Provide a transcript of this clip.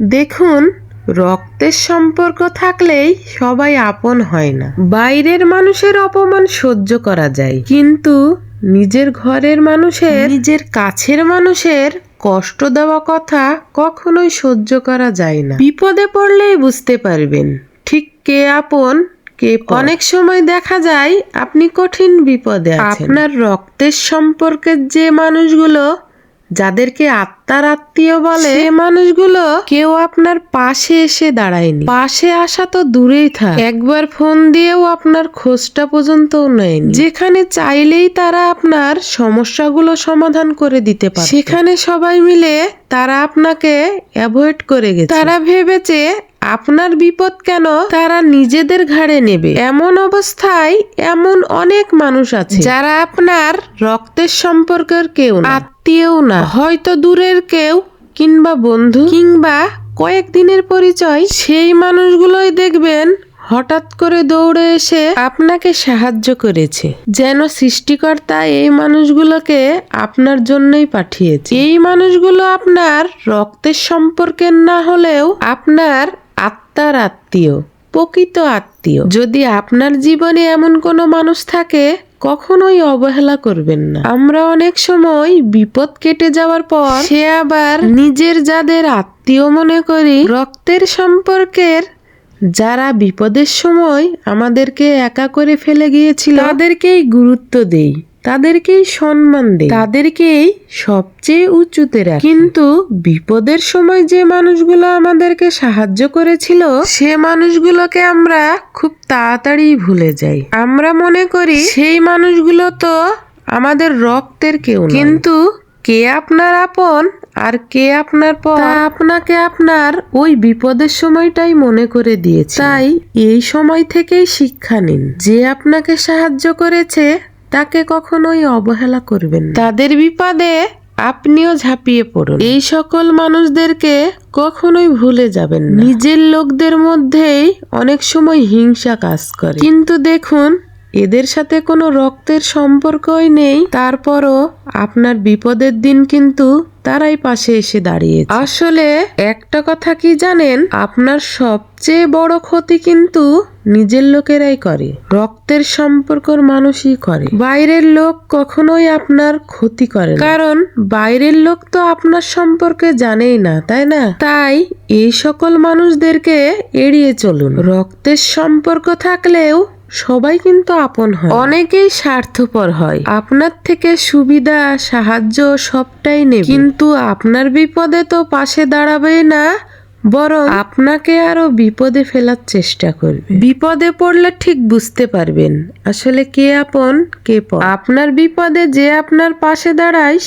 দেখুন, রক্তের সম্পর্ক থাকলেই সবাই আপন হয় না। বাইরের মানুষের অপমান সহ্য করা যায়, কিন্তু নিজের ঘরের মানুষের, নিজের কাছের মানুষের কষ্ট দেওয়া কথা কখনোই সহ্য করা যায় না। বিপদে পড়লেই বুঝতে পারবেন, ঠিক কে আপন, কে অনেক সময় দেখা যায় আপনি কঠিন বিপদে আপনার রক্তের সম্পর্কের যে মানুষগুলো যাদেরকে আত্মার আত্মীয় বলে, সে মানুষগুলো কেউ আপনার পাশে এসে দাঁড়ায়নি। পাশে আসা তো দূরেই থাক। একবার ফোন দিয়েও আপনার খোঁজটা পর্যন্ত নেয়নি। যেখানে চাইলেই তারা আপনার সমস্যাগুলো সমাধান করে দিতে পারে সেখানে সবাই মিলে তারা আপনাকে অ্যাভয়েড করে গেছে। তারা ভেবেছে আপনার বিপদ কেন তারা নিজেদের ঘাড়ে নেবে? এমন অবস্থায় এমন অনেক মানুষ আছে যারা আপনার রক্তের সম্পর্কের কেউ না, আত্মীয়ও না, হয়তো দূরের কেউ কিংবা বন্ধু কিংবা কয়েকদিনের পরিচয়। সেই মানুষগুলোই দেখবেন হঠাৎ করে দৌড়ে এসে আপনাকে সাহায্য করেছে, যেন সৃষ্টিকর্তা এই মানুষগুলোকে আপনার জন্যই পাঠিয়েছে। এই মানুষগুলো আপনার রক্তের সম্পর্কের না হলেও আপনার আত্মার আত্মীয়, প্রকৃত আত্মীয়। যদি আপনার জীবনে এমন কোনো মানুষ থাকে, কখনোই অবহেলা করবেন না। আমরা অনেক সময় বিপদ কেটে যাওয়ার পর সে আবার নিজের যাদের আত্মীয় মনে করি, রক্তের সম্পর্কের যারা বিপদের সময় আমাদেরকে একা করে ফেলে গিয়েছিল, তাদেরকেই গুরুত্ব দেই। তাদেরকেই সম্মান দেই। তাদেরকেই সবচেয়ে উঁচুতে রাখি। কিন্তু বিপদের সময় যে মানুষগুলো আমাদেরকে সাহায্য করেছিল, সে মানুষগুলোকে আমরা খুব তাড়াতাড়ি ভুলে যাই। আমরা মনে করি সেই মানুষগুলো তো আমাদের রক্তের কেউ কিন্তু কে আপনার আপন আর কে আপনার পর? আপনাকে আপনার ওই বিপদের সময়টাই মনে করে দিয়েছে। তাই এই সময় থেকেই শিক্ষা নিন। যে আপনাকে সাহায্য করেছে তাকে কখনোই অবহেলা করবেন তাদের বিপদে আপনিও ঝাঁপিয়ে পড়ুন। এই সকল মানুষদেরকে কখনোই ভুলে যাবেন নিজের লোকদের মধ্যেই অনেক সময় হিংসা কাজ করে। কিন্তু দেখুন এদের সাথে কোনো রক্তের সম্পর্কই নেই। তারপরও আপনার বিপদের দিন কিন্তু তারাই পাশে এসে দাঁড়িয়েছে। আসলে একটা কথা কি জানেন? আপনার সবচেয়ে বড় ক্ষতি কিন্তু নিজের লোকেরাই করে। রক্তের সম্পর্কর মানুষই করে। বাইরের লোক কখনোই আপনার ক্ষতি করে কারণ বাইরের লোক তো আপনার সম্পর্কে জানেই না, তাই না? তাই এই সকল মানুষদেরকে এড়িয়ে চলুন। রক্তের সম্পর্ক থাকলেও সবাই কিন্তু আপন হয়। অনেকেই স্বার্থপর হয়। আপনার থেকে সুবিধা, সাহায্য সবটাই নেবে। কিন্তু আপনার বিপদে তো পাশে দাঁড়াবে না, বরং আপনাকে আরও বিপদে ফেলার চেষ্টা করবে। বিপদে পড়লে ঠিক বুঝতে পারবেন আসলে কে আপন, কে আপনার বিপদে যে আপনার পাশে দাঁড়ায়